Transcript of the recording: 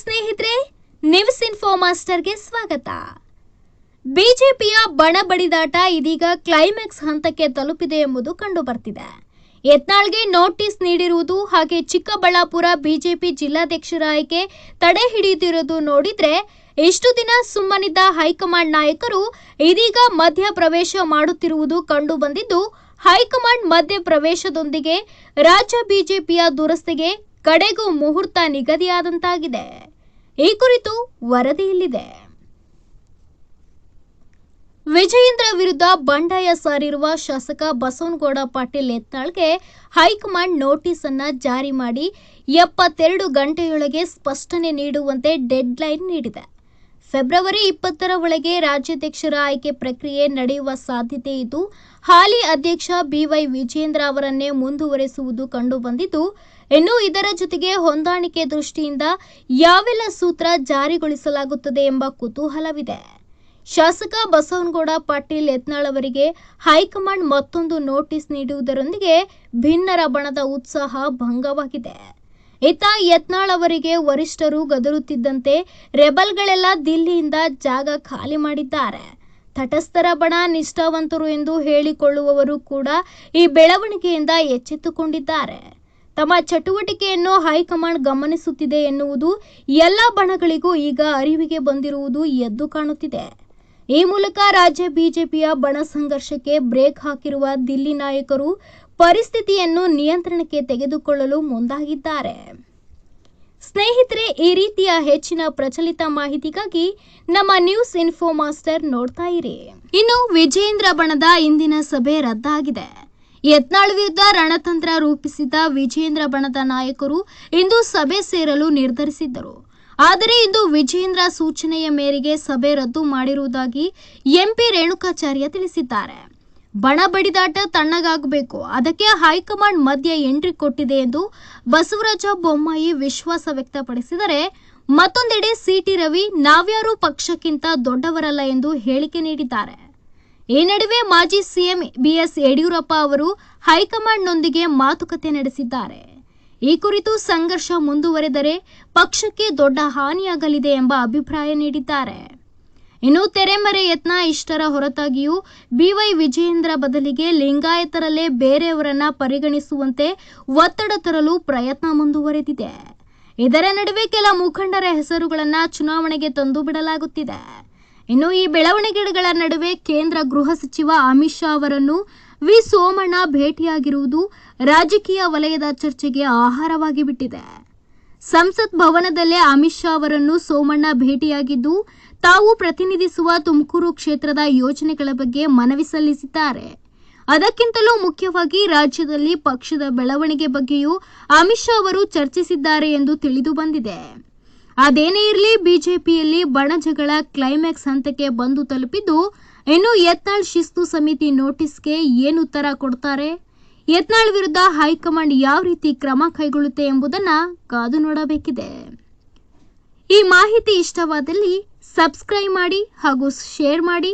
ಸ್ನೇಹಿತರೆ news info ಮಾಸ್ಟರ್ಗೆ ಸ್ವಾಗತ. ಬಿಜೆಪಿಯ ಬಣ ಬಡಿದಾಟ ಇದೀಗ ಕ್ಲೈಮ್ಯಾಕ್ಸ್ ಹಂತಕ್ಕೆ ತಲುಪಿದೆ ಎಂಬುದು ಕಂಡುಬರ್ತಿದೆ. ಯತ್ನಾಳ್ಗೆ ನೋಟಿಸ್ ನೀಡಿರುವುದು ಹಾಗೆ ಚಿಕ್ಕಬಳ್ಳಾಪುರ ಬಿಜೆಪಿ ಜಿಲ್ಲಾಧ್ಯಕ್ಷರ ಆಯ್ಕೆ ತಡೆ ಹಿಡಿಯುತ್ತಿರುವುದು ನೋಡಿದ್ರೆ, ಇಷ್ಟು ದಿನ ಸುಮ್ಮನಿದ್ದ ಹೈಕಮಾಂಡ್ ನಾಯಕರು ಇದೀಗ ಮಧ್ಯ ಪ್ರವೇಶ ಮಾಡುತ್ತಿರುವುದು ಕಂಡು ಬಂದಿದ್ದು ಹೈಕಮಾಂಡ್ ಮಧ್ಯ ಪ್ರವೇಶದೊಂದಿಗೆ ರಾಜ್ಯ ಬಿಜೆಪಿಯ ದುರಸ್ತಿಗೆ ಕಡೆಗೂ ಮುಹೂರ್ತ ನಿಗದಿಯಾದಂತಾಗಿದೆ. ಈ ಕುರಿತು ವರದಿಯಲ್ಲಿದೆ ವಿಜಯೇಂದ್ರ ವಿರುದ್ಧ ಬಂಡಾಯ ಸಾರಿರುವ ಶಾಸಕ ಬಸವನಗೌಡ ಪಾಟೀಲ್ ಯತ್ನಾಳ್ಗೆ ಹೈಕಮಾಂಡ್ ನೋಟಿಸ್ ಅನ್ನ ಜಾರಿ ಮಾಡಿ ಎಪ್ಪತ್ತೆರಡು ಗಂಟೆಯೊಳಗೆ ಸ್ಪಷ್ಟನೆ ನೀಡುವಂತೆ ಡೆಡ್ಲೈನ್ ನೀಡಿದೆ. ಫೆಬ್ರವರಿ ಇಪ್ಪತ್ತರ ಒಳಗೆ ರಾಜ್ಯಾಧ್ಯಕ್ಷರ ಆಯ್ಕೆ ಪ್ರಕ್ರಿಯೆ ನಡೆಯುವ ಸಾಧ್ಯತೆ ಇದ್ದು, ಹಾಲಿ ಅಧ್ಯಕ್ಷ ಬಿವೈ ವಿಜೇಂದ್ರ ಅವರನ್ನೇ ಮುಂದುವರೆಸುವುದು ಕಂಡುಬಂದಿದ್ದು, ಇನ್ನು ಇದರ ಜೊತೆಗೆ ಹೊಂದಾಣಿಕೆ ದೃಷ್ಟಿಯಿಂದ ಯಾವೆಲ್ಲ ಸೂತ್ರ ಜಾರಿಗೊಳಿಸಲಾಗುತ್ತದೆ ಎಂಬ ಕುತೂಹಲವಿದೆ. ಶಾಸಕ ಬಸವನಗೌಡ ಪಾಟೀಲ್ ಯತ್ನಾಳ್ ಅವರಿಗೆ ಹೈಕಮಾಂಡ್ ಮತ್ತೊಂದು ನೋಟಿಸ್ ನೀಡುವುದರೊಂದಿಗೆ ಭಿನ್ನರ ಬಣದ ಉತ್ಸಾಹ ಭಂಗವಾಗಿದೆ. ಇತ್ತ ಯತ್ನಾಳ್ ಅವರಿಗೆ ವರಿಷ್ಠರು ಗದರುತ್ತಿದ್ದಂತೆ ರೆಬಲ್ಗಳೆಲ್ಲ ದಿಲ್ಲಿಯಿಂದ ಜಾಗ ಖಾಲಿ ಮಾಡಿದ್ದಾರೆ. ತಟಸ್ಥರ ಬಣ ನಿಷ್ಠಾವಂತರು ಎಂದು ಹೇಳಿಕೊಳ್ಳುವವರು ಕೂಡ ಈ ಬೆಳವಣಿಗೆಯಿಂದ ಎಚ್ಚೆತ್ತುಕೊಂಡಿದ್ದಾರೆ. ತಮ್ಮ ಚಟುವಟಿಕೆಯನ್ನು ಹೈಕಮಾಂಡ್ ಗಮನಿಸುತ್ತಿದೆ ಎನ್ನುವುದು ಎಲ್ಲ ಬಣಗಳಿಗೂ ಈಗ ಅರಿವಿಗೆ ಬಂದಿರುವುದು ಎದ್ದು ಕಾಣುತ್ತಿದೆ. ಈ ಮೂಲಕ ರಾಜ್ಯ ಬಿಜೆಪಿಯ ಬಣ ಸಂಘರ್ಷಕ್ಕೆ ಬ್ರೇಕ್ ಹಾಕಿರುವ ದಿಲ್ಲಿ ನಾಯಕರು ಪರಿಸ್ಥಿತಿಯನ್ನು ನಿಯಂತ್ರಣಕ್ಕೆ ತೆಗೆದುಕೊಳ್ಳಲು ಮುಂದಾಗಿದ್ದಾರೆ. ಸ್ನೇಹಿತರೆ, ಈ ರೀತಿಯ ಹೆಚ್ಚಿನ ಪ್ರಚಲಿತ ಮಾಹಿತಿಗಾಗಿ ನಮ್ಮ ನ್ಯೂಸ್ ಇನ್ಫೋ ಮಾಸ್ಟರ್ ನೋಡ್ತಾ ಇರಿ. ಇನ್ನು ವಿಜೇಂದ್ರ ಬಣದ ಇಂದಿನ ಸಭೆ ರದ್ದಾಗಿದೆ. ಯತ್ನಾಳ್ ವಿರುದ್ಧ ರಣತಂತ್ರ ರೂಪಿಸಿದ್ದ ವಿಜೇಂದ್ರ ಬಣದ ನಾಯಕರು ಇಂದು ಸಭೆ ಸೇರಲು ನಿರ್ಧರಿಸಿದ್ದರು. ಆದರೆ ಇಂದು ವಿಜೇಂದ್ರ ಸೂಚನೆಯ ಮೇರೆಗೆ ಸಭೆ ರದ್ದು ಮಾಡಿರುವುದಾಗಿ ಎಂಪಿ ರೇಣುಕಾಚಾರ್ಯ ತಿಳಿಸಿದ್ದಾರೆ. ಬಣ ಬಡಿದಾಟ ತಣ್ಣಗಾಗಬೇಕು. ಅದಕ್ಕೆ ಹೈಕಮಾಂಡ್ ಮಧ್ಯ ಎಂಟ್ರಿ ಕೊಟ್ಟಿದೆ ಎಂದು ಬಸವರಾಜ ಬೊಮ್ಮಾಯಿ ವಿಶ್ವಾಸ ವ್ಯಕ್ತಪಡಿಸಿದರೆ, ಮತ್ತೊಂದೆಡೆ ಸಿಟಿ ರವಿ ನಾವ್ಯಾರೂ ಪಕ್ಷಕ್ಕಿಂತ ದೊಡ್ಡವರಲ್ಲ ಎಂದು ಹೇಳಿಕೆ ನೀಡಿದ್ದಾರೆ. ಈ ನಡುವೆ ಮಾಜಿ ಸಿಎಂ ಬಿಎಸ್ ಯಡಿಯೂರಪ್ಪ ಅವರು ಹೈಕಮಾಂಡ್ನೊಂದಿಗೆ ಮಾತುಕತೆ ನಡೆಸಿದ್ದಾರೆ. ಈ ಕುರಿತು ಸಂಘರ್ಷ ಮುಂದುವರೆದರೆ ಪಕ್ಷಕ್ಕೆ ದೊಡ್ಡ ಹಾನಿಯಾಗಲಿದೆ ಎಂಬ ಅಭಿಪ್ರಾಯ ನೀಡಿದ್ದಾರೆ. ಇನ್ನು ತೆರೆಮರೆ ಯತ್ನ ಇಷ್ಟರ ಹೊರತಾಗಿಯೂ ಬಿವೈ ವಿಜಯೇಂದ್ರ ಬದಲಿಗೆ ಲಿಂಗಾಯತರಲ್ಲೇ ಬೇರೆಯವರನ್ನ ಪರಿಗಣಿಸುವಂತೆ ಒತ್ತಡ ತರಲು ಪ್ರಯತ್ನ ಮುಂದುವರೆದಿದೆ. ಇದರ ನಡುವೆ ಕೆಲ ಮುಖಂಡರ ಹೆಸರುಗಳನ್ನ ಚುನಾವಣೆಗೆ ತಂದು ಬಿಡಲಾಗುತ್ತಿದೆ. ಇನ್ನು ಈ ಬೆಳವಣಿಗೆಗಳ ನಡುವೆ ಕೇಂದ್ರ ಗೃಹ ಸಚಿವ ಅಮಿತ್ ಶಾ ಅವರನ್ನು ವಿ ಸೋಮಣ್ಣ ಭೇಟಿಯಾಗಿರುವುದು ರಾಜಕೀಯ ವಲಯದ ಚರ್ಚೆಗೆ ಆಹಾರವಾಗಿ ಬಿಟ್ಟಿದೆ ಸಂಸತ್ ಭವನದಲ್ಲೇ ಅಮಿತ್ ಶಾ ಅವರನ್ನು ಸೋಮಣ್ಣ ಭೇಟಿಯಾಗಿದ್ದು, ತಾವು ಪ್ರತಿನಿಧಿಸುವ ತುಮಕೂರು ಕ್ಷೇತ್ರದ ಯೋಜನೆಗಳ ಬಗ್ಗೆ ಮನವಿ ಸಲ್ಲಿಸಿದ್ದಾರೆ. ಅದಕ್ಕಿಂತಲೂ ಮುಖ್ಯವಾಗಿ ರಾಜ್ಯದಲ್ಲಿ ಪಕ್ಷದ ಬೆಳವಣಿಗೆ ಬಗ್ಗೆಯೂ ಅಮಿತ್ ಶಾ ಅವರು ಚರ್ಚಿಸಿದ್ದಾರೆ ಎಂದು ತಿಳಿದು ಬಂದಿದೆ. ಅದೇನೇ ಇರಲಿ, ಬಿಜೆಪಿಯಲ್ಲಿ ಬಣಜಗಳ ಕ್ಲೈಮ್ಯಾಕ್ಸ್ ಹಂತಕ್ಕೆ ಬಂದು ತಲುಪಿದ್ದು, ಇನ್ನು ಯತ್ನಾಳ್ ಶಿಸ್ತು ಸಮಿತಿ ನೋಟಿಸ್ಗೆ ಏನು ಉತ್ತರ ಕೊಡ್ತಾರೆ? ಯತ್ನಾಳ್ ವಿರುದ್ಧ ಹೈಕಮಾಂಡ್ ಯಾವ ರೀತಿ ಕ್ರಮ ಕೈಗೊಳ್ಳುತ್ತೆ ಎಂಬುದನ್ನ ಕಾದು ನೋಡಬೇಕಿದೆ. ಈ ಮಾಹಿತಿ ಇಷ್ಟವಾದಲ್ಲಿ ಸಬ್ಸ್ಕ್ರೈಬ್ ಮಾಡಿ ಹಾಗೂ ಶೇರ್ ಮಾಡಿ.